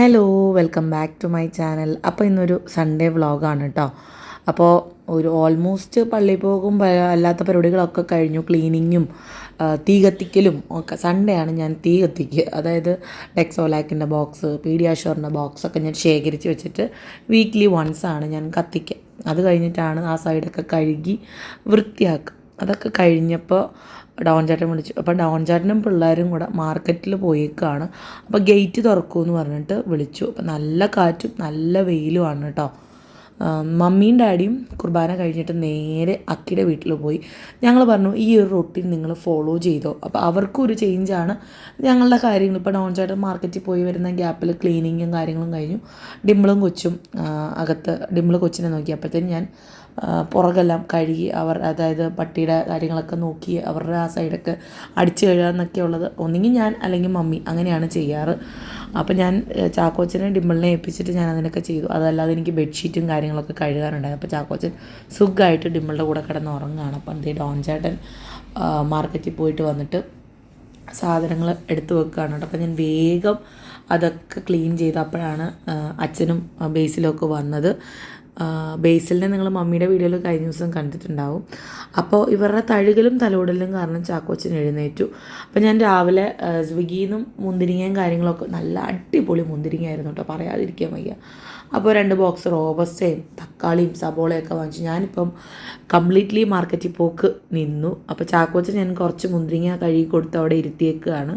Hello welcome back to my channel അപ്പോൾ ഇന്നൊരു Sunday വ്ളോഗാണ് കേട്ടോ അപ്പോൾ ഒരു ഓൾമോസ്റ്റ് പള്ളി പോകും അല്ലാത്ത പരിപാടികളൊക്കെ കഴിഞ്ഞു. ക്ലീനിങ്ങും തീ കത്തിക്കലും ഒക്കെ സൺഡേ ആണ് ഞാൻ തീ കത്തിക്കുക. അതായത് ഡെക്സോലാക്കിന്റെ ബോക്സ് പീഡിയാഷോറിന്റെ ബോക്സ് ഒക്കെ ഞാൻ ശേഖരിച്ച് വെച്ചിട്ട് വീക്ക്ലി വൺസ് ആണ് ഞാൻ കത്തിക്കുക. അത് കഴിഞ്ഞിട്ടാണ് ആ സൈഡൊക്കെ കഴുകി വൃത്തിയാക്കുക. അതൊക്കെ കഴിഞ്ഞപ്പോൾ ഡോൺ ചേട്ടൻ വിളിച്ചു. അപ്പോൾ ഡോൺ ചേട്ടനും പിള്ളേരും കൂടെ മാർക്കറ്റിൽ പോയേക്കാണ്. അപ്പോൾ ഗേറ്റ് തുറക്കുമെന്ന് പറഞ്ഞിട്ട് വിളിച്ചു. അപ്പോൾ നല്ല കാറ്റും നല്ല വെയിലുമാണ് കേട്ടോ മമ്മിയും ഡാഡിയും കുർബാന കഴിഞ്ഞിട്ട് നേരെ അക്കിയുടെ വീട്ടിൽ പോയി. ഞങ്ങൾ പറഞ്ഞു ഈ ഒരു റൊട്ടീൻ നിങ്ങൾ ഫോളോ ചെയ്തോ. അപ്പോൾ അവർക്കും ഒരു ചേഞ്ചാണ് ഞങ്ങളുടെ കാര്യങ്ങൾ. ഇപ്പോൾ ഡോൺ ചേട്ടൻ മാർക്കറ്റിൽ പോയി വരുന്ന ഗ്യാപ്പിൽ ക്ലീനിങ്ങും കാര്യങ്ങളും കഴിഞ്ഞു. ഡിമ്പിളും കൊച്ചും അകത്ത് ഡിമ്പിൾ കൊച്ചിനെ നോക്കി. അപ്പോഴത്തേനും ഞാൻ പുറകെല്ലാം കഴുകി അവർ അതായത് പട്ടിയുടെ കാര്യങ്ങളൊക്കെ നോക്കി അവരുടെ ആ സൈഡൊക്കെ അടിച്ചു കഴുകാന്നൊക്കെ ഉള്ളത്. ഒന്നുകിൽ ഞാൻ അല്ലെങ്കിൽ മമ്മി അങ്ങനെയാണ് ചെയ്യാറ്. അപ്പോൾ ഞാൻ ചാക്കോച്ചനെ ഡിമ്പിളിനെ ഏൽപ്പിച്ചിട്ട് ഞാൻ അതിനൊക്കെ ചെയ്തു. അതല്ലാതെ എനിക്ക് ബെഡ്ഷീറ്റും കാര്യങ്ങളൊക്കെ കഴുകാനുണ്ടായിരുന്നു അപ്പോൾ ചാക്കോച്ചൻ സുഖമായിട്ട് ഡിമ്പിളുടെ കൂടെ കിടന്ന് ഉറങ്ങുകയാണ്. അപ്പം എന്തേ ഡോൺ ചേട്ടൻ മാർക്കറ്റിൽ പോയിട്ട് വന്നിട്ട് സാധനങ്ങൾ എടുത്തു വെക്കുകയാണ് കേട്ടോ. അപ്പോൾ ഞാൻ വേഗം അതൊക്കെ ക്ലീൻ ചെയ്തപ്പോഴാണ് അച്ഛനും ബേസിലൊക്കെ ബേസിലും വന്നത്. ബേസിലിനെ നിങ്ങൾ മമ്മിയുടെ വീഡിയോയിൽ കഴിഞ്ഞ ദിവസം കണ്ടിട്ടുണ്ടാവും. അപ്പോൾ ഇവരുടെ തഴുകലും തലോടലും കാരണം ചാക്കോച്ചൻ എഴുന്നേറ്റു. അപ്പോൾ ഞാൻ രാവിലെ സ്വിഗ്ഗിന്നും മുന്തിരിങ്ങയും കാര്യങ്ങളൊക്കെ നല്ല അടിപൊളി മുന്തിരിങ്ങയായിരുന്നു കേട്ടോ. പറയാതിരിക്കാൻ വയ്യ. അപ്പോൾ രണ്ട് ബോക്സ് റോബസ്റ്റയും തക്കാളിയും സബോളയൊക്കെ വാങ്ങിച്ചു. ഞാനിപ്പം കംപ്ലീറ്റ്ലി മാർക്കറ്റിൽ പോക്ക് നിന്നു. അപ്പോൾ ചാക്കോച്ചൻ ഞാൻ കുറച്ച് മുന്തിരിങ്ങ കഴുകി കൊടുത്ത് അവിടെ ഇരുത്തിയേക്കുകയാണ്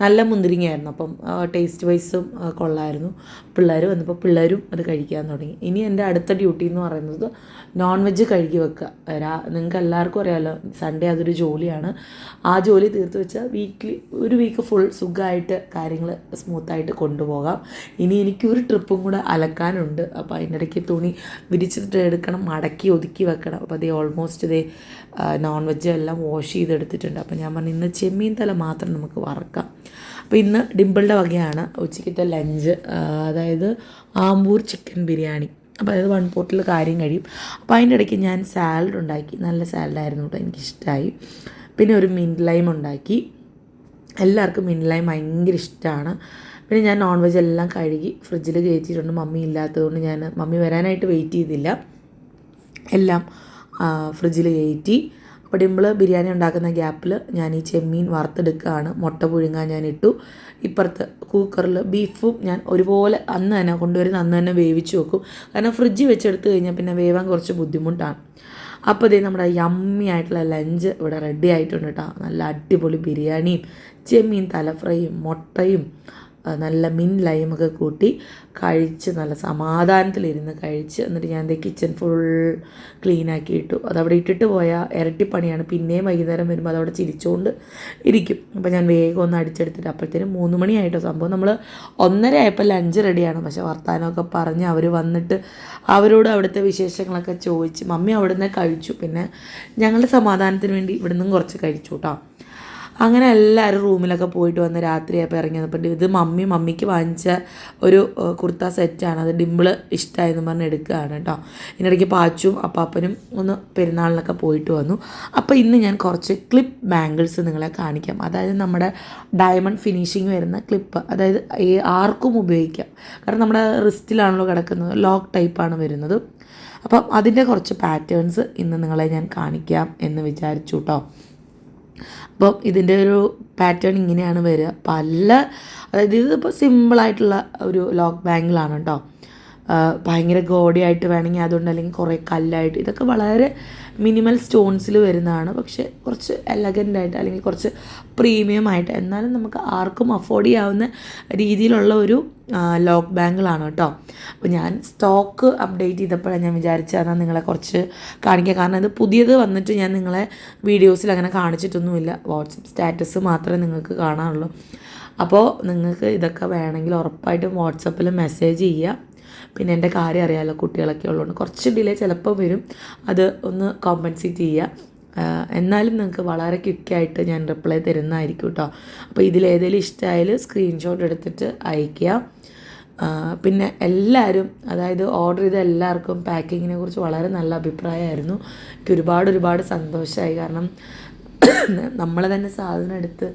നല്ല മുന്തിരിങ്ങയായിരുന്നു. അപ്പം ടേസ്റ്റ് വൈസും കൊള്ളായിരുന്നു. പിള്ളേർ വന്നപ്പോൾ പിള്ളേരും അത് കഴിക്കാൻ തുടങ്ങി. ഇനി എന്റെ അടുത്ത ഡ്യൂട്ടി എന്ന് പറയുന്നത് നോൺ വെജ് കഴുകി വെക്കുക. രാ നിങ്ങൾക്ക് എല്ലാവർക്കും അറിയാമല്ലോ സൺഡേ അതൊരു ജോലിയാണ്. ആ ജോലി തീർത്ത് വെച്ചാൽ വീക്കിലി ഒരു വീക്ക് ഫുൾ സുഖമായിട്ട് കാര്യങ്ങൾ സ്മൂത്തായിട്ട് കൊണ്ടുപോകാം. ഇനി എനിക്ക് ഒരു ട്രിപ്പും കൂടെ അലക്കാനുണ്ട്. അപ്പോൾ അതിന്റെ ഇടയ്ക്ക് തുണി വിരിച്ചിട്ട് എടുക്കണം മടക്കി ഒതുക്കി വെക്കണം. അപ്പോൾ അതേ ഓൾമോസ്റ്റ് ഇതേ നോൺ വെജ് എല്ലാം വാഷ് ചെയ്തെടുത്തിട്ടുണ്ട്. അപ്പോൾ ഞാൻ പറഞ്ഞു ഇന്ന് ചെമ്മീൻ തല മാത്രം നമുക്ക് വറക്കാം. അപ്പോൾ ഇന്ന് ഡിമ്പിളുടെ വകയാണ് ഉച്ചയ്ക്കത്തെ ലഞ്ച് അതായത് ആമ്പൂർ ചിക്കൻ ബിരിയാണി. അപ്പോൾ അതായത് വൺ പോട്ടിൽ കാര്യം കഴിയും. അപ്പോൾ അതിന്റെ ഇടയ്ക്ക് ഞാൻ സാലഡ് ഉണ്ടാക്കി. നല്ല സാലഡായിരുന്നു കേട്ടോ എനിക്കിഷ്ടമായി പിന്നെ ഒരു മിന്റ് ലൈം ഉണ്ടാക്കി. എല്ലാവർക്കും മിന്റ് ലൈം ഭയങ്കര ഇഷ്ടമാണ് പിന്നെ ഞാൻ നോൺ വെജ് എല്ലാം കഴുകി ഫ്രിഡ്ജിൽ കയറ്റിയിട്ടുണ്ട്. മമ്മി ഇല്ലാത്തതുകൊണ്ട് ഞാൻ മമ്മി വരാനായിട്ട് വെയിറ്റ് ചെയ്തില്ല. എല്ലാം ഫ്രിഡ്ജിൽ കയറ്റി. അപ്പോൾ ഡിമ്പിൾ ബിരിയാണി ഉണ്ടാക്കുന്ന ഗ്യാപ്പിൽ ഞാൻ ഈ ചെമ്മീൻ വറുത്തെടുക്കുകയാണ്. മുട്ട പുഴുങ്ങാൻ ഞാൻ ഇട്ടു. ഇപ്പുറത്ത് കുക്കറിൽ ബീഫും ഞാൻ ഒരുപോലെ അന്ന് തന്നെ കൊണ്ടുവരുന്ന അന്ന് തന്നെ വേവിച്ച് വെക്കും. കാരണം ഫ്രിഡ്ജിൽ വെച്ചെടുത്ത് കഴിഞ്ഞാൽ പിന്നെ വേവാൻ കുറച്ച് ബുദ്ധിമുട്ടാണ്. അപ്പോൾ ഇതേ നമ്മുടെ യമ്മി ആയിട്ടുള്ള ലഞ്ച് ഇവിടെ റെഡി ആയിട്ടുണ്ട് കേട്ടോ. നല്ല അടിപൊളി ബിരിയാണിയും ചെമ്മീൻ തല ഫ്രൈയും മുട്ടയും നല്ല മിൻ ലൈമൊക്കെ കൂട്ടി കഴിച്ച് നല്ല സമാധാനത്തിലിരുന്ന് കഴിച്ച് എന്നിട്ട് ഞാൻ എന്റെ കിച്ചൺ ഫുൾ ക്ലീൻ ആക്കി ഇട്ടു. അതവിടെ ഇട്ടിട്ട് പോയാൽ ഇരട്ടിപ്പണിയാണ്. പിന്നെയും വൈകുന്നേരം വരുമ്പോൾ അതവിടെ ചിരിച്ചുകൊണ്ട് ഇരിക്കും. അപ്പോൾ ഞാൻ വേഗം ഒന്ന് അടിച്ചെടുത്തിട്ട് അപ്പോഴത്തേനും മൂന്ന് മണിയായിട്ടോ സംഭവം. നമ്മൾ ഒന്നര ആയപ്പോൾ ലഞ്ച് റെഡിയാണ് പക്ഷേ വർത്താനമൊക്കെ പറഞ്ഞ് അവർ വന്നിട്ട് അവരോട് അവിടുത്തെ വിശേഷങ്ങളൊക്കെ ചോദിച്ച് മമ്മി അവിടുന്ന് കഴിച്ചു. പിന്നെ ഞങ്ങളുടെ സമാധാനത്തിന് വേണ്ടി ഇവിടുന്നും കുറച്ച് കഴിച്ചു കേട്ടോ അങ്ങനെ എല്ലാവരും റൂമിലൊക്കെ പോയിട്ട് വന്ന് രാത്രിയായപ്പോൾ ഇറങ്ങി വന്നപ്പോൾ ഇത് മമ്മി മമ്മിക്ക് വാങ്ങിച്ച ഒരു കുർത്താ സെറ്റാണ് അത് ഡിമ്പിൾ ഇഷ്ടമായെന്ന് പറഞ്ഞ് എടുക്കുകയാണ് കേട്ടോ. ഇതിനിടയ്ക്ക് പാച്ചും അപ്പാപ്പനും ഒന്ന് പെരുന്നാളിനൊക്കെ പോയിട്ട് വന്നു. അപ്പോൾ ഇന്ന് ഞാൻ കുറച്ച് ക്ലിപ്പ് ബാംഗിൾസ് നിങ്ങളെ കാണിക്കാം. അതായത് നമ്മുടെ ഡയമണ്ട് ഫിനിഷിങ് വരുന്ന ക്ലിപ്പ് അതായത് ഈ ആർക്കും ഉപയോഗിക്കാം. കാരണം നമ്മുടെ റിസ്റ്റിലാണല്ലോ കിടക്കുന്നത്. ലോക്ക് ടൈപ്പാണ് വരുന്നത്. അപ്പം അതിന്റെ കുറച്ച് പാറ്റേൺസ് ഇന്ന് നിങ്ങളെ ഞാൻ കാണിക്കാം എന്ന് വിചാരിച്ചു കേട്ടോ. അപ്പം ഇതിന്റെ ഒരു പാറ്റേൺ ഇങ്ങനെയാണ് വരിക. പല അതായത് ഇതിപ്പോൾ സിമ്പിളായിട്ടുള്ള ഒരു ലോക്ക് ബാങ്കിലാണ് കേട്ടോ ഭയങ്കര ഗോഡിയായിട്ട് വേണമെങ്കിൽ അതുകൊണ്ട് അല്ലെങ്കിൽ കുറേ കല്ലായിട്ട് ഇതൊക്കെ വളരെ മിനിമൽ സ്റ്റോൺസിൽ വരുന്നതാണ്. പക്ഷേ കുറച്ച് എലഗന്റ് ആയിട്ട് അല്ലെങ്കിൽ കുറച്ച് പ്രീമിയം ആയിട്ട്. എന്നാലും നമുക്ക് ആർക്കും അഫോർഡ് ചെയ്യാവുന്ന രീതിയിലുള്ള ഒരു ലോക്ക് ബാങ്കിളാണ് കേട്ടോ. അപ്പോൾ ഞാൻ സ്റ്റോക്ക് അപ്ഡേറ്റ് ചെയ്തപ്പോഴാണ് ഞാൻ വിചാരിച്ചതാണ് നിങ്ങളെ കുറച്ച് കാണിക്കുക കാരണം ഇത് പുതിയത് വന്നിട്ട് ഞാൻ നിങ്ങളെ വീഡിയോസിൽ അങ്ങനെ കാണിച്ചിട്ടൊന്നുമില്ല. വാട്സപ്പ് സ്റ്റാറ്റസ് മാത്രമേ നിങ്ങൾക്ക് കാണാറുള്ളൂ അപ്പോൾ നിങ്ങൾക്ക് ഇതൊക്കെ വേണമെങ്കിൽ ഉറപ്പായിട്ടും വാട്സപ്പിൽ മെസ്സേജ് ചെയ്യുക. പിന്നെ എന്റെ കാര്യം അറിയാമല്ലോ കുട്ടികളൊക്കെ ഉള്ളതുകൊണ്ട് കുറച്ച് ഡിലേ ചിലപ്പോൾ വരും. അത് ഒന്ന് കോമ്പൻസേറ്റ് ചെയ്യുക എന്നാലും നിങ്ങൾക്ക് വളരെ ക്വിക്കായിട്ട് ഞാൻ റിപ്ലൈ തരുന്നതായിരിക്കും കേട്ടോ അപ്പോൾ ഇതിലേതെങ്കിലും ഇഷ്ടമായാൽ സ്ക്രീൻഷോട്ട് എടുത്തിട്ട് അയയ്ക്കുക. പിന്നെ എല്ലാവരും അതായത് ഓർഡർ ചെയ്ത എല്ലാവർക്കും പാക്കിങ്ങിനെ കുറിച്ച് വളരെ നല്ല അഭിപ്രായമായിരുന്നു. എനിക്ക് ഒരുപാട് ഒരുപാട് സന്തോഷമായി കാരണം നമ്മൾ തന്നെ സാധനം എടുത്ത്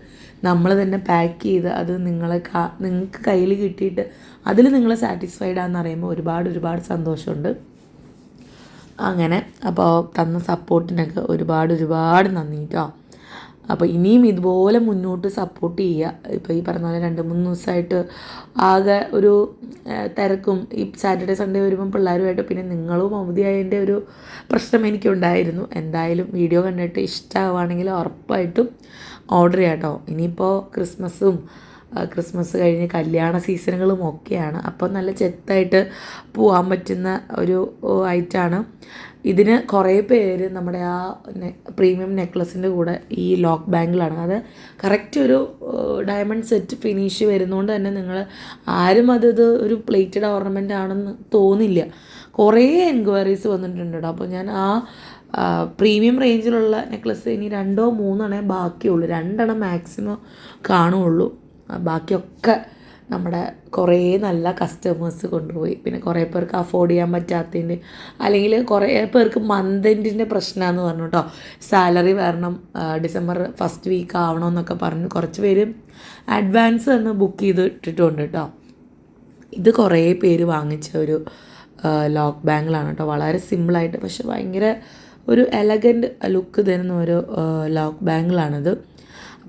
നമ്മൾ തന്നെ പാക്ക് ചെയ്ത് അത് നിങ്ങളെ കാ നിങ്ങൾക്ക് കയ്യിൽ കിട്ടിയിട്ട് അതിൽ നിങ്ങൾ സാറ്റിസ്ഫൈഡ് ആണെന്ന് അറിയുമ്പോൾ ഒരുപാട് ഒരുപാട് സന്തോഷമുണ്ട്. അങ്ങനെ അപ്പോൾ തന്ന സപ്പോർട്ടിനൊക്കെ ഒരുപാട് ഒരുപാട് നന്ദി കേട്ടോ അപ്പോൾ ഇനിയും ഇതുപോലെ മുന്നോട്ട് സപ്പോർട്ട് ചെയ്യുക. ഇപ്പോൾ ഈ പറഞ്ഞ പോലെ രണ്ട് മൂന്ന് ദിവസമായിട്ട് ആകെ ഒരു തിരക്കും. ഈ സാറ്റർഡേ സൺഡേ വരുമ്പം പിള്ളേരുമായിട്ട് പിന്നെ നിങ്ങളും അവധിയായതിന്റെ ഒരു പ്രശ്നം എനിക്കുണ്ടായിരുന്നു. എന്തായാലും വീഡിയോ കണ്ടിട്ട് ഇഷ്ടമാവുകയാണെങ്കിൽ ഉറപ്പായിട്ടും ഓർഡർ ചെയ്യാം കേട്ടോ. ഇനിയിപ്പോൾ ക്രിസ്മസും ക്രിസ്മസ് കഴിഞ്ഞ് കല്യാണ സീസണുകളും ഒക്കെയാണ്. അപ്പോൾ നല്ല ചെത്തായിട്ട് പോകാൻ പറ്റുന്ന ഒരു ഐറ്റാണ് ഇതിന് കുറേ പേര് നമ്മുടെ ആ പ്രീമിയം നെക്ലസിന്റെ കൂടെ ഈ ലോക്ക് ബാങ്കിലാണ്. അത് കറക്റ്റ് ഒരു ഡയമണ്ട് സെറ്റ് ഫിനിഷ് വരുന്നതുകൊണ്ട് തന്നെ നിങ്ങൾ ആരും അതത് ഒരു പ്ലേറ്റഡ് ഓർണമെന്റ് ആണെന്ന് തോന്നില്ല. കുറേ എൻക്വയറീസ് വന്നിട്ടുണ്ട് കേട്ടോ അപ്പോൾ ഞാൻ ആ പ്രീമിയം റേഞ്ചിലുള്ള നെക്ലസ് ഇനി രണ്ടോ മൂന്നെണ്ണേ ബാക്കിയുള്ളൂ. രണ്ടെണ്ണം മാക്സിമം കാണുള്ളൂ. ബാക്കിയൊക്കെ നമ്മുടെ കുറേ നല്ല കസ്റ്റമേഴ്സ് കൊണ്ടുപോയി. പിന്നെ കുറേ പേർക്ക് അഫോർഡ് ചെയ്യാൻ പറ്റാത്തതിന്റെ അല്ലെങ്കിൽ കുറേ പേർക്ക് മന്ത് പ്രശ്നമാണെന്ന് പറഞ്ഞു കേട്ടോ സാലറി വരണം ഡിസംബർ ഫസ്റ്റ് വീക്ക് ആവണമെന്നൊക്കെ പറഞ്ഞ്. കുറച്ച് പേര് അഡ്വാൻസ് തന്നെ ബുക്ക് ചെയ്ത് ഇട്ടിട്ടുണ്ട് കേട്ടോ ഇത് കുറേ പേര് വാങ്ങിച്ച ഒരു ലോക്ക് ബാങ്കിലാണ് കേട്ടോ വളരെ സിമ്പിളായിട്ട് പക്ഷെ ഭയങ്കര ഒരു എലഗന്റ് ലുക്ക് തരുന്ന ഒരു ലോക്ക് ബാങ്കിലാണിത്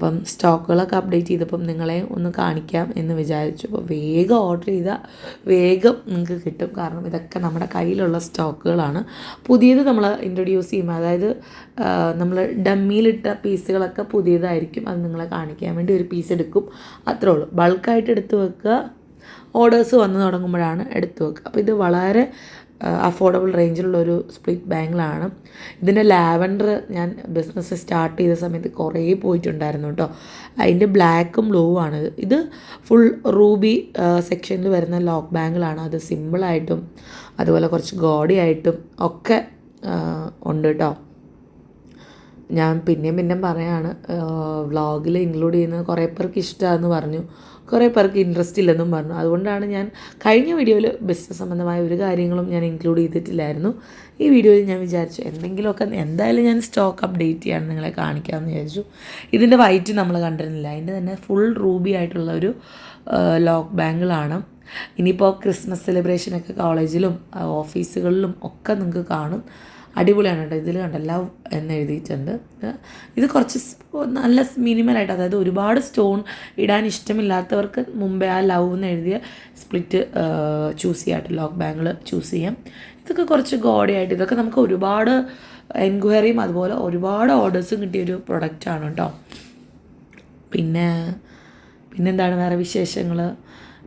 അപ്പം സ്റ്റോക്കുകളൊക്കെ അപ്ഡേറ്റ് ചെയ്തപ്പം നിങ്ങളെ ഒന്ന് കാണിക്കാം എന്ന് വിചാരിച്ചു. അപ്പോൾ വേഗം ഓർഡർ ചെയ്താൽ വേഗം നിങ്ങൾക്ക് കിട്ടും. കാരണം ഇതൊക്കെ നമ്മുടെ കയ്യിലുള്ള സ്റ്റോക്കുകളാണ്. പുതിയത് നമ്മൾ ഇൻട്രൊഡ്യൂസ് ചെയ്യും. അതായത് നമ്മൾ ഡമ്മിയിലിട്ട പീസുകളൊക്കെ പുതിയതായിരിക്കും. അത് നിങ്ങളെ കാണിക്കാൻ വേണ്ടി ഒരു പീസ് എടുക്കും. അത്രേ ഉള്ളൂ. ബൾക്കായിട്ട് എടുത്ത് വെക്കുക. ഓർഡേഴ്സ് വന്ന് തുടങ്ങുമ്പോഴാണ് എടുത്ത് വെക്കുക. അപ്പോൾ ഇത് വളരെ അഫോർഡബിൾ റേഞ്ചിലുള്ള ഒരു സ്പ്ലിറ്റ് ബാങ്കിലാണ് ഇതിന്റെ ലാവൻഡർ ഞാൻ ബിസിനസ് സ്റ്റാർട്ട് ചെയ്ത സമയത്ത് കുറേ പോയിട്ടുണ്ടായിരുന്നു കേട്ടോ. അതിന്റെ ബ്ലാക്കും ബ്ലൂ ആണ് ഇത്. ഫുൾ റൂബി സെക്ഷനിൽ വരുന്ന ലോക്ക് ബാങ്കിലാണ് അത് സിമ്പിളായിട്ടും അതുപോലെ കുറച്ച് ഗോഡി ആയിട്ടും ഒക്കെ ഉണ്ട് കേട്ടോ. ഞാൻ പിന്നെയും പിന്നെയും പറയാണ് വ്ളോഗിൽ ഇൻക്ലൂഡ് ചെയ്യുന്നത് കുറേ പേർക്ക് ഇഷ്ടമാണെന്ന് പറഞ്ഞു. കുറേ പേർക്ക് ഇൻട്രസ്റ്റ് ഇല്ലെന്നും പറഞ്ഞു. അതുകൊണ്ടാണ് ഞാൻ കഴിഞ്ഞ വീഡിയോയിൽ ബിസിനസ് സംബന്ധമായ ഒരു കാര്യങ്ങളും ഞാൻ ഇൻക്ലൂഡ് ചെയ്തിട്ടില്ലായിരുന്നു. ഈ വീഡിയോയിൽ ഞാൻ വിചാരിച്ചു എന്തെങ്കിലുമൊക്കെ എന്തായാലും ഞാൻ സ്റ്റോക്ക് അപ്ഡേറ്റ് ചെയ്യാൻ നിങ്ങളെ കാണിക്കാമെന്ന് വിചാരിച്ചു. ഇതിന്റെ വൈറ്റ് നമ്മൾ കണ്ടിരുന്നില്ല. അതിന്റെ തന്നെ ഫുൾ റൂബി ആയിട്ടുള്ള ഒരു ലോക്ക് ബാങ്കിളാണ് ഇനിയിപ്പോൾ ക്രിസ്മസ് സെലിബ്രേഷനൊക്കെ കോളേജിലും ഓഫീസുകളിലും ഒക്കെ നിങ്ങൾക്ക് കാണും. അടിപൊളിയാണ് കേട്ടോ. ഇതിൽ കണ്ട ലവ് എന്ന് എഴുതിയിട്ടുണ്ട്. ഇത് കുറച്ച് നല്ല മിനിമലായിട്ട് അതായത് ഒരുപാട് സ്റ്റോൺ ഇടാൻ ഇഷ്ടമില്ലാത്തവർക്ക് മുമ്പേ ആ ലവ് എന്ന് എഴുതിയ സ്പ്ലിറ്റ് ചൂസ് ചെയ്യാം കേട്ടോ. ലോക്ക് ബാങ്കിൾ ചൂസ് ചെയ്യാം. ഇതൊക്കെ കുറച്ച് ഗോഡയായിട്ട് ഇതൊക്കെ നമുക്ക് ഒരുപാട് എൻക്വയറിയും അതുപോലെ ഒരുപാട് ഓർഡേഴ്സും കിട്ടിയൊരു പ്രൊഡക്റ്റാണ് കേട്ടോ. പിന്നെ പിന്നെന്താണ് വേറെ വിശേഷങ്ങൾ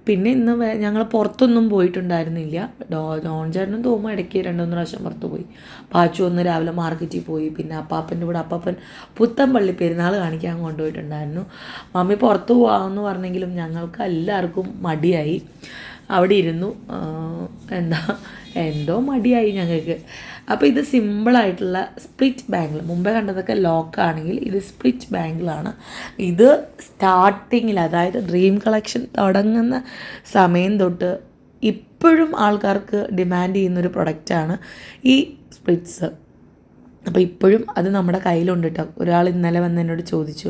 പിന്നെ ഇന്ന് ഞങ്ങൾ പുറത്തൊന്നും പോയിട്ടുണ്ടായിരുന്നില്ല. ഡോ ജോൺ ചേട്ടനും തോമ ഇടയ്ക്ക് രണ്ടുമൂന്ന് പ്രാവശ്യം പുറത്ത് പോയി. പാച്ചു ഒന്ന് രാവിലെ മാർക്കറ്റിൽ പോയി. പിന്നെ അപ്പാപ്പന്റെ കൂടെ അപ്പാപ്പൻ പുത്തമ്പള്ളി പെരുന്നാൾ കാണിക്കാൻ കൊണ്ടുപോയിട്ടുണ്ടായിരുന്നു. മമ്മി പുറത്ത് പോകാമെന്ന് പറഞ്ഞെങ്കിലും ഞങ്ങൾക്ക് എല്ലാവർക്കും മടിയായി. അവിടെ ഇരുന്നു. എന്താ എന്തോ മടിയായി ഞങ്ങൾക്ക്. അപ്പോൾ ഇത് സിമ്പിളായിട്ടുള്ള സ്പ്ലിറ്റ് ബാങ്കിൾ മുമ്പേ കണ്ടതൊക്കെ ലോക്ക് ആണെങ്കിൽ ഇത് സ്പ്ലിറ്റ് ബാങ്കിളാണ് ഇത് സ്റ്റാർട്ടിങ്ങിൽ അതായത് ഡ്രീം കളക്ഷൻ തുടങ്ങുന്ന സമയം തൊട്ട് ഇപ്പോഴും ആൾക്കാർക്ക് ഡിമാൻഡ് ചെയ്യുന്നൊരു പ്രൊഡക്റ്റാണ് ഈ സ്പ്ലിറ്റ്സ് അപ്പോൾ ഇപ്പോഴും അത് നമ്മുടെ കയ്യിലുണ്ട് കേട്ടോ ഒരാൾ ഇന്നലെ വന്ന് എന്നോട് ചോദിച്ചു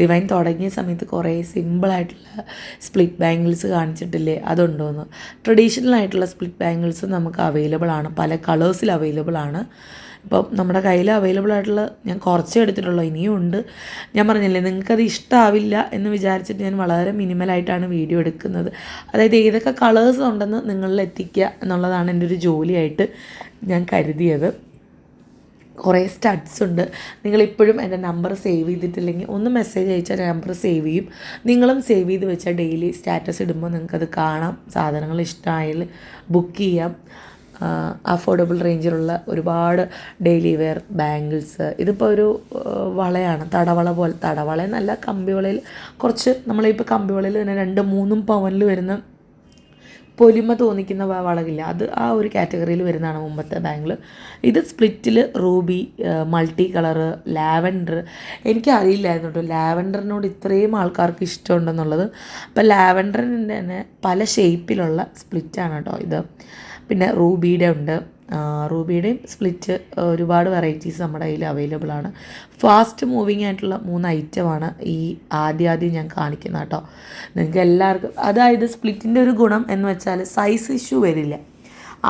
ഡിവൈൻ തുടങ്ങിയ സമയത്ത് കുറേ സിമ്പിളായിട്ടുള്ള സ്പ്ലിറ്റ് ബാംഗിൾസ് കാണിച്ചിട്ടില്ലേ? അതുണ്ടോയെന്ന് ട്രഡീഷണൽ ആയിട്ടുള്ള സ്പ്ലിറ്റ് ബാംഗിൾസ് നമുക്ക് അവൈലബിൾ ആണ്. പല കളേഴ്സിൽ അവൈലബിൾ ആണ്. ഇപ്പം നമ്മുടെ കയ്യിൽ അവൈലബിൾ ആയിട്ടുള്ള ഞാൻ കുറച്ചേ എടുത്തിട്ടുള്ളൂ ഇനിയും ഉണ്ട്. ഞാൻ പറഞ്ഞില്ലേ നിങ്ങൾക്കത് ഇഷ്ടമാവില്ല എന്ന് വിചാരിച്ചിട്ട് ഞാൻ വളരെ മിനിമലായിട്ടാണ് വീഡിയോ എടുക്കുന്നത്. അതായത് ഏതൊക്കെ കളേഴ്സ് ഉണ്ടെന്ന് നിങ്ങളിൽ എത്തിക്കുക എന്നുള്ളതാണ് എന്റെ ഒരു ജോലിയായിട്ട് ഞാൻ കരുതിയത്. കുറേ സ്റ്റഡ്സ് ഉണ്ട്. നിങ്ങളിപ്പോഴും എന്റെ നമ്പർ സേവ് ചെയ്തിട്ടില്ലെങ്കിൽ ഒന്ന് മെസ്സേജ് അയച്ചാൽ നമ്പർ സേവ് ചെയ്യും. നിങ്ങളും സേവ് ചെയ്ത് വെച്ചാൽ ഡെയിലി സ്റ്റാറ്റസ് ഇടുമ്പോൾ നിങ്ങൾക്കത് കാണാം. സാധനങ്ങൾ ഇഷ്ടമായാൽ ബുക്ക് ചെയ്യാം. അഫോർഡബിൾ റേഞ്ചിലുള്ള ഒരുപാട് ഡെയിലി വെയർ ബാംഗിൾസ് ഇതിപ്പോൾ ഒരു വളയാണ്. തടവള പോലെ തടവള എന്നല്ല കമ്പിവളയിൽ കുറച്ച് നമ്മളിപ്പോൾ കമ്പിവളയിൽ തന്നെ രണ്ട് മൂന്നും പവനിൽ വരുന്ന പൊലിമ തോന്നിക്കുന്ന വളകില്ല അത് ആ ഒരു കാറ്റഗറിയിൽ വരുന്നതാണ് മുമ്പത്തെ ബാങ്കിൽ ഇത് സ്പ്ലിറ്റിൽ റൂബി മൾട്ടി കളറ് ലാവൻഡർ. എനിക്കറിയില്ലായിരുന്നു കേട്ടോ ലാവൻഡറിനോട് ഇത്രയും ആൾക്കാർക്ക് ഇഷ്ടമുണ്ടെന്നുള്ളത്. അപ്പോൾ ലാവൻഡറിന്റെ തന്നെ പല ഷേപ്പിലുള്ള സ്പ്ലിറ്റാണ് കേട്ടോ ഇത്. പിന്നെ റൂബിയുടെ ഉണ്ട്. റൂബിയുടെയും സ്പ്ലിറ്റ് ഒരുപാട് വെറൈറ്റീസ് നമ്മുടെ കയ്യിൽ അവൈലബിൾ ആണ്. ഫാസ്റ്റ് മൂവിങ് ആയിട്ടുള്ള മൂന്ന് ഐറ്റമാണ് ഈ ആദ്യം ആദ്യം ഞാൻ കാണിക്കുന്നത് കേട്ടോ. നിങ്ങൾക്ക് എല്ലാവർക്കും അതായത് സ്പ്ലിറ്റിന്റെ ഒരു ഗുണം എന്ന് വെച്ചാൽ സൈസ് ഇഷ്യൂ വരില്ല.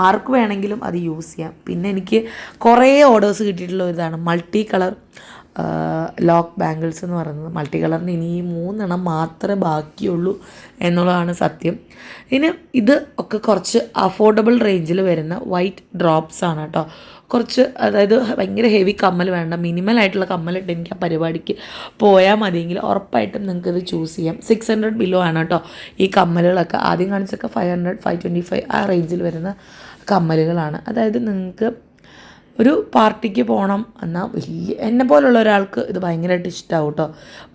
ആർക്ക് വേണമെങ്കിലും അത് യൂസ് ചെയ്യാം. പിന്നെ എനിക്ക് കുറേ ഓർഡേഴ്സ് കിട്ടിയിട്ടുള്ള ഇതാണ്. മൾട്ടി കളർ ലോക്ക് ബാംഗിൾസ് എന്ന് പറയുന്നത് മൾട്ടി കളറിന് ഇനി ഈ മൂന്നെണ്ണം മാത്രമേ ബാക്കിയുള്ളൂ എന്നുള്ളതാണ് സത്യം. ഇനി ഇത് ഒക്കെ കുറച്ച് അഫോർഡബിൾ റേഞ്ചിൽ വരുന്ന വൈറ്റ് ഡ്രോപ്സ് ആണ് കേട്ടോ കുറച്ച് അതായത് ഭയങ്കര ഹെവി കമ്മൽ വേണ്ട മിനിമൽ ആയിട്ടുള്ള കമ്മലിട്ട് എനിക്ക് ആ പരിപാടിക്ക് പോയാൽ മതിയെങ്കിൽ ഉറപ്പായിട്ടും നിങ്ങൾക്ക് ഇത് ചൂസ് ചെയ്യാം. സിക്സ് ഹൺഡ്രഡ് ബിലോ ആണ് കേട്ടോ ഈ കമ്മലുകളൊക്കെ. ആദ്യം കാണിച്ചൊക്കെ five hundred five twenty five ആ റേഞ്ചിൽ വരുന്ന കമ്മലുകളാണ്. അതായത് നിങ്ങൾക്ക് ഒരു പാർട്ടിക്ക് പോകണം എന്നാൽ വലിയ എന്നെ പോലുള്ള ഒരാൾക്ക് ഇത് ഭയങ്കരമായിട്ട് ഇഷ്ടമാവും കേട്ടോ.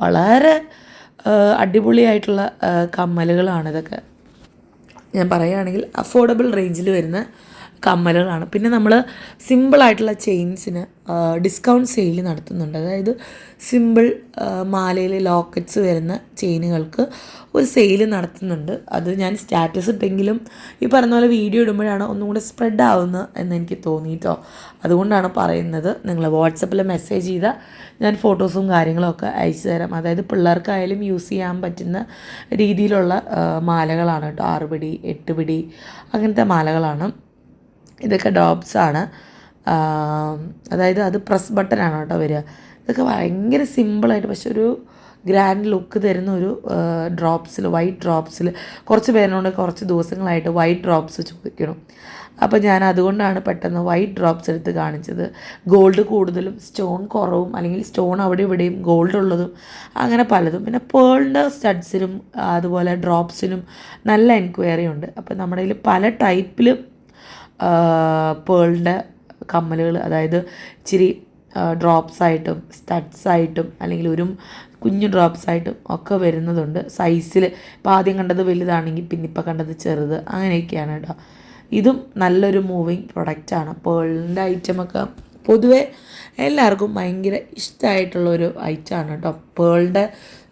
വളരെ അടിപൊളിയായിട്ടുള്ള കമ്മലുകളാണ് ഇതൊക്കെ. ഞാൻ പറയുകയാണെങ്കിൽ അഫോർഡബിൾ റേഞ്ചിൽ വരുന്ന കമ്മലുകളാണ്. പിന്നെ നമ്മൾ സിമ്പിളായിട്ടുള്ള ചെയിൻസിന് ഡിസ്കൗണ്ട് സെയിൽ നടത്തുന്നുണ്ട്. അതായത് സിമ്പിൾ മാലയിൽ ലോക്കറ്റ്സ് വരുന്ന ചെയിനുകൾക്ക് ഒരു സെയിൽ നടത്തുന്നുണ്ട്. അത് ഞാൻ സ്റ്റാറ്റസ് ഇട്ടെങ്കിലും ഈ പറഞ്ഞ പോലെ വീഡിയോ ഇടുമ്പോഴാണ് ഒന്നും കൂടെ സ്പ്രെഡ് ആവുന്നത് എന്ന് എനിക്ക് തോന്നിയിട്ടോ. അതുകൊണ്ടാണ് പറയുന്നത്. നിങ്ങൾ വാട്സപ്പിൽ മെസ്സേജ് ചെയ്താൽ ഞാൻ ഫോട്ടോസും കാര്യങ്ങളൊക്കെ അയച്ചു തരാം. അതായത് പിള്ളേർക്കായാലും യൂസ് ചെയ്യാൻ പറ്റുന്ന രീതിയിലുള്ള മാലകളാണ് കേട്ടോ. ആറുപിടി എട്ടുപിടി എട്ട് പിടി അങ്ങനത്തെ മാലകളാണ്. ഇതൊക്കെ ഡോബ്സാണ് അതായത് അത് പ്രസ് ബട്ടനാണ് കേട്ടോ വരിക. ഇതൊക്കെ ഭയങ്കര സിമ്പിളായിട്ട് പക്ഷെ ഒരു ഗ്രാൻഡ് ലുക്ക് തരുന്ന ഒരു ഡ്രോപ്സിൽ വൈറ്റ് ഡ്രോപ്സിൽ കുറച്ച് പേരിനോട് കുറച്ച് ദിവസങ്ങളായിട്ട് വൈറ്റ് ഡ്രോപ്സ് ചോദിക്കണം. അപ്പോൾ ഞാൻ അതുകൊണ്ടാണ് പെട്ടെന്ന് വൈറ്റ് ഡ്രോപ്സ് എടുത്ത് കാണിച്ചത്. ഗോൾഡ് കൂടുതലും സ്റ്റോൺ കുറവും അല്ലെങ്കിൽ സ്റ്റോൺ അവിടെ ഇവിടെയും ഗോൾഡ് ഉള്ളതും അങ്ങനെ പലതും. പിന്നെ പേളിന്റെ സ്റ്റഡ്സിനും അതുപോലെ ഡ്രോപ്സിനും നല്ല എൻക്വയറി ഉണ്ട്. അപ്പോൾ നമ്മുടെ കയ്യിൽ പല ടൈപ്പിലും പേളിന്റെ കമ്മലുകൾ അതായത് ഇച്ചിരി ഡ്രോപ്സ് ആയിട്ടും സ്റ്റഡ്സ് ആയിട്ടും അല്ലെങ്കിൽ ഒരു കുഞ്ഞു ഡ്രോപ്സ് ആയിട്ടും ഒക്കെ വരുന്നതുണ്ട്. സൈസിൽ ഇപ്പോൾ ആദ്യം കണ്ടത് വലുതാണെങ്കിൽ പിന്നെ ഇപ്പോൾ കണ്ടത് ചെറുത്. അങ്ങനെയൊക്കെയാണ് കേട്ടോ ഇതും നല്ലൊരു മൂവിങ് പ്രൊഡക്റ്റാണ് പേളിന്റെ ഐറ്റമൊക്കെ പൊതുവേ എല്ലാവർക്കും ഭയങ്കര ഇഷ്ടമായിട്ടുള്ളൊരു ഐറ്റമാണ് കേട്ടോ പേളിന്റെ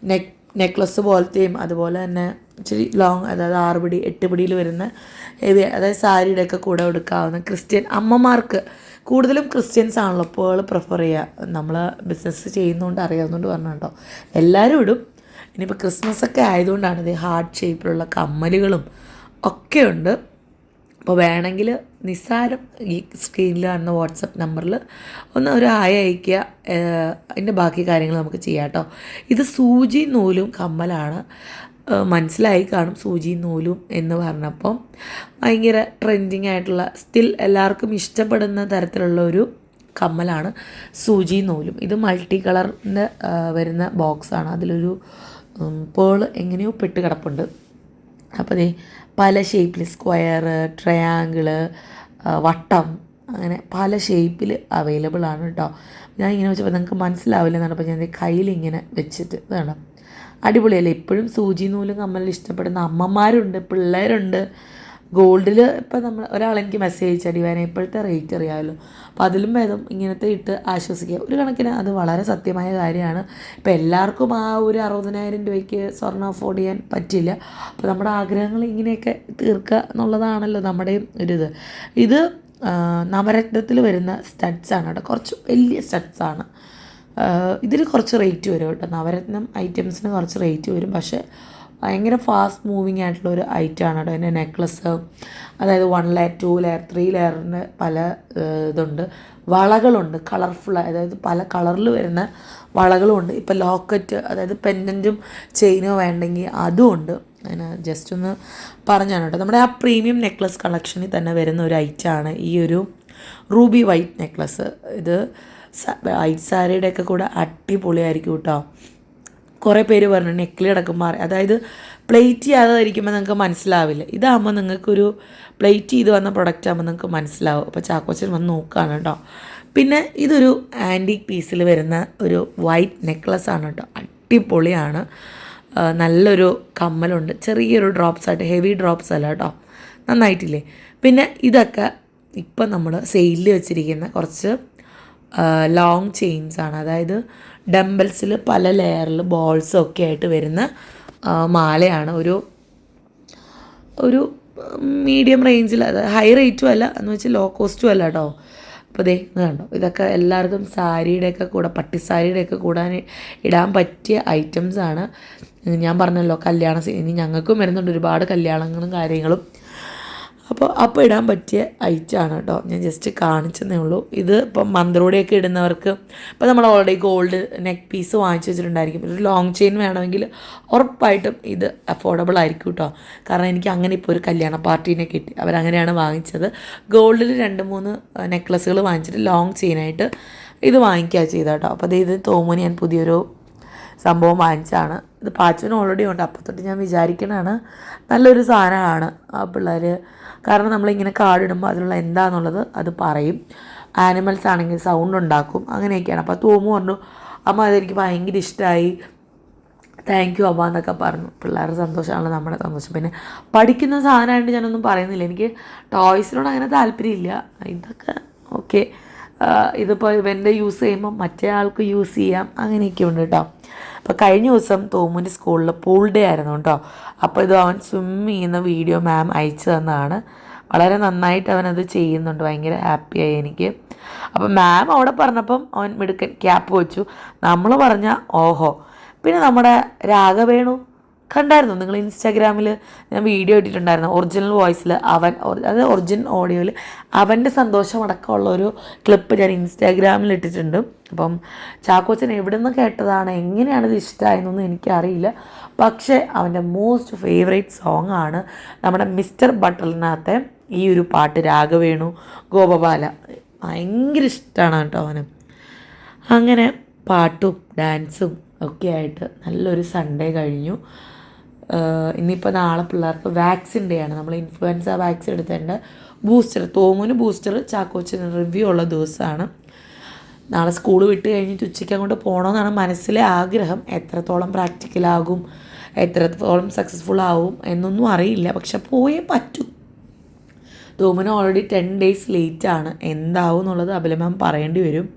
നെക്ക് നെക്ലസ് പോലത്തെയും അതുപോലെ തന്നെ ഇച്ചിരി ലോങ് അതായത് ആറ് പിടി എട്ട് പിടിയിൽ വരുന്ന ഹെവി അതായത് സാരിയുടെ ഒക്കെ കൂടെ എടുക്കാവുന്ന ക്രിസ്ത്യൻ അമ്മമാർക്ക് കൂടുതലും ക്രിസ്ത്യൻസ് ആണല്ലോ പേൾ പ്രിഫർ ചെയ്യുക. നമ്മൾ ബിസിനസ് ചെയ്യുന്നതുകൊണ്ട് അറിയാവുന്നതുകൊണ്ട് പറഞ്ഞു കേട്ടോ എല്ലാവരും ഇടും. ഇനിയിപ്പോൾ ക്രിസ്മസ് ഒക്കെ ആയതുകൊണ്ടാണ് ഇത് ഹാർട്ട് ഷേപ്പിലുള്ള കമ്മലുകളും ഒക്കെ ഉണ്ട്. അപ്പോൾ വേണമെങ്കിൽ നിസ്സാരം ഈ സ്ക്രീനിൽ കാണുന്ന വാട്സപ്പ് നമ്പറിൽ ഒന്ന് ഒരു ആയ അയക്കുക അതിന്റെ ബാക്കി കാര്യങ്ങൾ നമുക്ക് ചെയ്യാം കേട്ടോ. ഇത് സൂചി നൂലും കമ്മലാണ്. മനസ്സിലായി കാണും സൂചി നൂലും എന്ന് പറഞ്ഞപ്പോൾ ഭയങ്കര ട്രെൻഡിങ് ആയിട്ടുള്ള സ്റ്റിൽ എല്ലാവർക്കും ഇഷ്ടപ്പെടുന്ന തരത്തിലുള്ള ഒരു കമ്മലാണ് സൂചി നൂലും. ഇത് മൾട്ടി കളറിന്റെ വരുന്ന ബോക്സാണ് അതിലൊരു പേൾ എങ്ങനെയോ പെട്ട് കിടപ്പുണ്ട്. അപ്പോൾ ദേ പല ഷേപ്പിൽ സ്ക്വയർ ട്രയാങ്കിൾ വട്ടം അങ്ങനെ പല ഷേപ്പിൽ അവൈലബിൾ ആണ് കേട്ടോ ഞാൻ ഇങ്ങനെ വെച്ചപ്പോൾ നിങ്ങൾക്ക് മനസ്സിലാവില്ല എന്നാണ് അപ്പോൾ ഞാൻ ദേ കയ്യിലിങ്ങനെ വെച്ചിട്ട് ഇതാണ് അടിപൊളിയല്ലേ? ഇപ്പോഴും സൂചി നൂലും കമ്മലിൽ ഇഷ്ടപ്പെടുന്ന അമ്മമാരുണ്ട് പിള്ളേരുണ്ട്. ഗോൾഡിൽ ഇപ്പം നമ്മൾ ഒരാളെനിക്ക് മെസ്സേജ് അയച്ചടി വേന ഇപ്പോഴത്തെ റേറ്റ് അറിയാമല്ലോ അപ്പം അതിലും ഭേദം ഇങ്ങനത്തെ ഇട്ട് ആശ്വസിക്കുക. ഒരു കണക്കിന് അത് വളരെ സത്യമായ കാര്യമാണ്. ഇപ്പം എല്ലാവർക്കും ആ ഒരു അറുപതിനായിരം രൂപയ്ക്ക് സ്വർണം അഫോർഡ് ചെയ്യാൻ പറ്റില്ല. അപ്പോൾ നമ്മുടെ ആഗ്രഹങ്ങൾ ഇങ്ങനെയൊക്കെ തീർക്കുക എന്നുള്ളതാണല്ലോ നമ്മുടെയും ഒരിത്. ഇത് നവരത്നത്തിൽ വരുന്ന സ്റ്റഡ്സ് ആണ് കേട്ടോ. കുറച്ച് വലിയ സ്റ്റഡ്സ് ആണ്. ഇതിന് കുറച്ച് റേറ്റ് വരും കേട്ടോ. നവരത്നം ഐറ്റംസിന് കുറച്ച് റേറ്റ് വരും. പക്ഷേ ഭയങ്കര ഫാസ്റ്റ് മൂവിങ് ആയിട്ടുള്ള ഒരു ഐറ്റമാണ് കേട്ടോ. അതിന്റെ നെക്ലസ് അതായത് one layer two layer three ലെയറിന് പല ഇതുണ്ട്. വളകളുണ്ട് കളർഫുൾ അതായത് പല കളറിൽ വരുന്ന വളകളുമുണ്ട് ഇപ്പോൾ ലോക്കറ്റ് അതായത് പെൻഡന്റും ചെയിനോ വേണ്ടെങ്കിൽ അതും ഉണ്ട്. അതിന് ജസ്റ്റ് ഒന്ന് പറഞ്ഞാണ് കേട്ടോ. നമ്മുടെ ആ പ്രീമിയം നെക്ലസ് കളക്ഷനിൽ തന്നെ വരുന്ന ഒരു ഐറ്റമാണ് ഈ ഒരു റൂബി വൈറ്റ് നെക്ലസ് ഇത് വൈറ്റ് സാരിയുടെ ഒക്കെ കൂടെ അടിപൊളിയായിരിക്കും കേട്ടോ. കുറേ പേര് പറഞ്ഞു നെക്കിൽ അടക്കം മാറി അതായത് പ്ലേറ്റ് ചെയ്യാതെ ധരിക്കുമ്പോൾ നിങ്ങൾക്ക് മനസ്സിലാവില്ല. ഇതാകുമ്പോൾ നിങ്ങൾക്കൊരു പ്ലേറ്റ് ചെയ്ത് വന്ന പ്രൊഡക്റ്റ് ആകുമ്പോൾ നിങ്ങൾക്ക് മനസ്സിലാവും. അപ്പോൾ ചാക്കോച്ചൻ വന്ന് നോക്കുകയാണ് കേട്ടോ. പിന്നെ ഇതൊരു ആന്റീക് പീസിൽ വരുന്ന ഒരു വൈറ്റ് നെക്ലസ് ആണ് കേട്ടോ. അടിപൊളിയാണ്. നല്ലൊരു കമ്മലുണ്ട്. ചെറിയൊരു ഡ്രോപ്സ് ആയിട്ട് ഹെവി ഡ്രോപ്സ് അല്ല കേട്ടോ. നന്നായിട്ടില്ലേ? പിന്നെ ഇതൊക്കെ ഇപ്പം നമ്മൾ സെയിലിൽ വെച്ചിരിക്കുന്ന കുറച്ച് ലോങ് ചെയിൻസ് ആണ്. അതായത് ഡംബൽസിൽ പല ലെയറിൽ ബോൾസും ഒക്കെ ആയിട്ട് വരുന്ന മാലയാണ്. ഒരു ഒരു മീഡിയം റേഞ്ചിൽ അതായത് ഹൈ റേറ്റും അല്ല എന്ന് വെച്ചാൽ ലോ കോസ്റ്റും അല്ല കേട്ടോ അപ്പോൾ ദേ ഇത് കണ്ടോ? ഇതൊക്കെ എല്ലാവർക്കും സാരിയുടെയൊക്കെ കൂടെ പട്ടി പട്ടിസാരിയുടെയൊക്കെ കൂടാൻ ഇടാൻ പറ്റിയ ഐറ്റംസ് ആണ്. ഞാൻ പറഞ്ഞല്ലോ കല്യാണ ഇനി ഞങ്ങൾക്കും വരുന്നുണ്ട് ഒരുപാട് കല്യാണങ്ങളും കാര്യങ്ങളും. അപ്പോൾ അപ്പോൾ ഇടാൻ പറ്റിയ ഐറ്റാണ് കേട്ടോ. ഞാൻ ജസ്റ്റ് കാണിച്ചതേ ഉള്ളൂ. ഇത് ഇപ്പം മന്ത്രോടെയൊക്കെ ഇടുന്നവർക്ക് ഇപ്പം നമ്മൾ ഓൾറെഡി ഗോൾഡ് നെക്ക് പീസ് വാങ്ങിച്ചു വെച്ചിട്ടുണ്ടായിരിക്കും. ഒരു ലോങ് ചെയിൻ വേണമെങ്കിൽ ഉറപ്പായിട്ടും ഇത് അഫോർഡബിൾ ആയിരിക്കും കേട്ടോ. കാരണം എനിക്ക് അങ്ങനെ ഇപ്പോൾ ഒരു കല്യാണ പാർട്ടീനെ കിട്ടി. അവരങ്ങനെയാണ് വാങ്ങിച്ചത്. ഗോൾഡിൽ രണ്ട് മൂന്ന് നെക്ലസ്സുകൾ വാങ്ങിച്ചിട്ട് ലോങ് ചെയിനായിട്ട് ഇത് വാങ്ങിക്കുക ചെയ്ത കേട്ടോ. അപ്പോൾ ഇത് തോമുനി ഞാൻ പുതിയൊരു സംഭവം വാങ്ങിച്ചാണ്. ഇത് പാച്ചുവിന് ഓൾറെഡി ഉണ്ട്. അപ്പം തൊട്ട് ഞാൻ വിചാരിക്കണതാണ് നല്ലൊരു സാധനമാണ് ആ പിള്ളേർ കാരണം നമ്മളിങ്ങനെ കാർഡിടുമ്പോൾ അതിലുള്ള എന്താണെന്നുള്ളത് അത് പറയും. ആനിമൽസ് ആണെങ്കിൽ സൗണ്ട് ഉണ്ടാക്കും. അങ്ങനെയൊക്കെയാണ്. അപ്പോൾ തോമു പറഞ്ഞു അമ്മ അതെനിക്ക് ഭയങ്കര ഇഷ്ടമായി താങ്ക് യു അമ്മ എന്നൊക്കെ പറഞ്ഞു. പിള്ളേരുടെ സന്തോഷമാണല്ലോ നമ്മുടെ സന്തോഷം. പിന്നെ പഠിക്കുന്ന സാധനമായിട്ട് ഞാനൊന്നും പറയുന്നില്ല. എനിക്ക് ടോയ്സിനോട് അങ്ങനെ താല്പര്യമില്ല. ഇതൊക്കെ ഓക്കെ ഇതിപ്പോൾ ഇവന്റെ യൂസ് ചെയ്യുമ്പോൾ മറ്റേ ആൾക്ക് യൂസ് ചെയ്യാം. അങ്ങനെയൊക്കെ ഉണ്ട് കേട്ടോ അപ്പോൾ കഴിഞ്ഞ ദിവസം തോമുന്റെ സ്കൂളിൽ പൂൾ ഡേ ആയിരുന്നു കേട്ടോ. അപ്പോൾ ഇത് അവൻ സ്വിം ചെയ്യുന്ന വീഡിയോ മാം അയച്ചു തന്നതാണ് വളരെ നന്നായിട്ട് അവനത് ചെയ്യുന്നുണ്ട്. ഭയങ്കര ഹാപ്പിയായി എനിക്ക്. അപ്പം മാം അവിടെ പറഞ്ഞപ്പം അവൻ മിടുക്കൻ ക്യാപ്പ് വെച്ചു. നമ്മൾ പറഞ്ഞ ഓഹോ. പിന്നെ നമ്മുടെ രാഘവേണു കണ്ടായിരുന്നു? നിങ്ങൾ ഇൻസ്റ്റാഗ്രാമിൽ ഞാൻ വീഡിയോ ഇട്ടിട്ടുണ്ടായിരുന്നു. ഒറിജിനൽ വോയിസിൽ അവൻ അതായത് അത് ഒറിജിനൽ ഓഡിയോയിൽ അവന്റെ സന്തോഷം അടക്കമുള്ള ഒരു ക്ലിപ്പ് ഞാൻ ഇൻസ്റ്റാഗ്രാമിൽ ഇട്ടിട്ടുണ്ട്. അപ്പം ചാക്കോച്ചൻ എവിടെ നിന്ന് കേട്ടതാണ് എങ്ങനെയാണ് ഇത് ഇഷ്ടമായതെന്നൊന്നും എനിക്കറിയില്ല. പക്ഷേ അവന്റെ മോസ്റ്റ് ഫേവറേറ്റ് സോങ് ആണ് നമ്മുടെ മിസ്റ്റർ ബട്ടലിനകത്തെ ഈ ഒരു പാട്ട് രാഘവേണു ഗോപബാല. ഭയങ്കര ഇഷ്ടമാണ് കേട്ടോ അവന്. അങ്ങനെ പാട്ടും ഡാൻസും ഒക്കെ ആയിട്ട് നല്ലൊരു സൺഡേ കഴിഞ്ഞു. ആഹ് ഇനിയിപ്പോൾ നാളെ പിള്ളേർക്ക് വാക്സിൻ ഡേ ആണ്. നമ്മൾ ഇൻഫ്ലുവൻസ വാക്സിൻ എടുത്തതിന്റെ ബൂസ്റ്റർ തോമുന് ബൂസ്റ്റർ ചാക്കോച്ചിന് റിവ്യൂ ഉള്ള ദിവസമാണ് നാളെ സ്കൂൾ വിട്ട് കഴിഞ്ഞിട്ട് ഉച്ചയ്ക്ക് അങ്ങോട്ട് പോകണമെന്നാണ് മനസ്സിലെ ആഗ്രഹം. എത്രത്തോളം പ്രാക്ടിക്കലാകും എത്രത്തോളം സക്സസ്ഫുൾ ആവും എന്നൊന്നും അറിയില്ല. പക്ഷെ പോയേ പറ്റൂ. തോമന് ഓൾറെഡി ടെൻ ഡേയ്സ് ലേറ്റ് ആണ്. എന്താവും എന്നുള്ളത് അബലമാം പറയേണ്ടി വരും.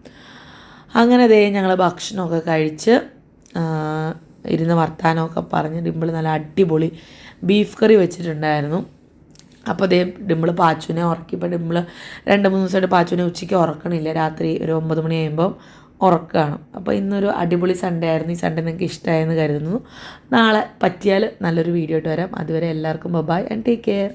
അങ്ങനെ അതേ ഞങ്ങൾ ഭക്ഷണമൊക്കെ കഴിച്ച് ഇരുന്ന് വർത്താനമൊക്കെ പറഞ്ഞ് ഡിമ്പിൾ നല്ല അടിപൊളി ബീഫ് കറി വെച്ചിട്ടുണ്ടായിരുന്നു. അപ്പോൾ അതേ ഡിമ്പിൾ പാച്ചുവിനെ ഉറക്കി. ഇപ്പോൾ ഡിമ്പിൾ രണ്ട് മൂന്ന് ദിവസമായിട്ട് പാച്ചുവിനെ ഉച്ചയ്ക്ക് ഉറക്കണില്ല. രാത്രി ഒരു ഒമ്പത് മണി കഴിയുമ്പം ഉറക്കുകയാണ് അപ്പോൾ ഇന്നൊരു അടിപൊളി സൺഡേ ആയിരുന്നു. ഈ സൺഡേ നിങ്ങൾക്ക് ഇഷ്ടമായെന്ന് കരുതുന്നു. നാളെ പറ്റിയാൽ നല്ലൊരു വീഡിയോ ആയിട്ട് വരാം. അതുവരെ എല്ലാവർക്കും ബൈ ആൻഡ് ടേക്ക് കെയർ